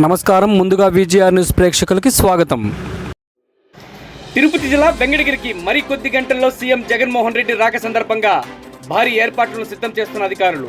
నమస్కారం. ముందుగా VGR news ప్రేక్షకులకి స్వాగతం. తిరుపతి జిల్లా వెంకటగిరికి మరి కొద్ది గంటల్లో సీఎం జగన్మోహన్ రెడ్డి రాక సందర్భంగా భారీ ఏర్పాట్లను సిద్ధం చేస్తున్న అధికారులు.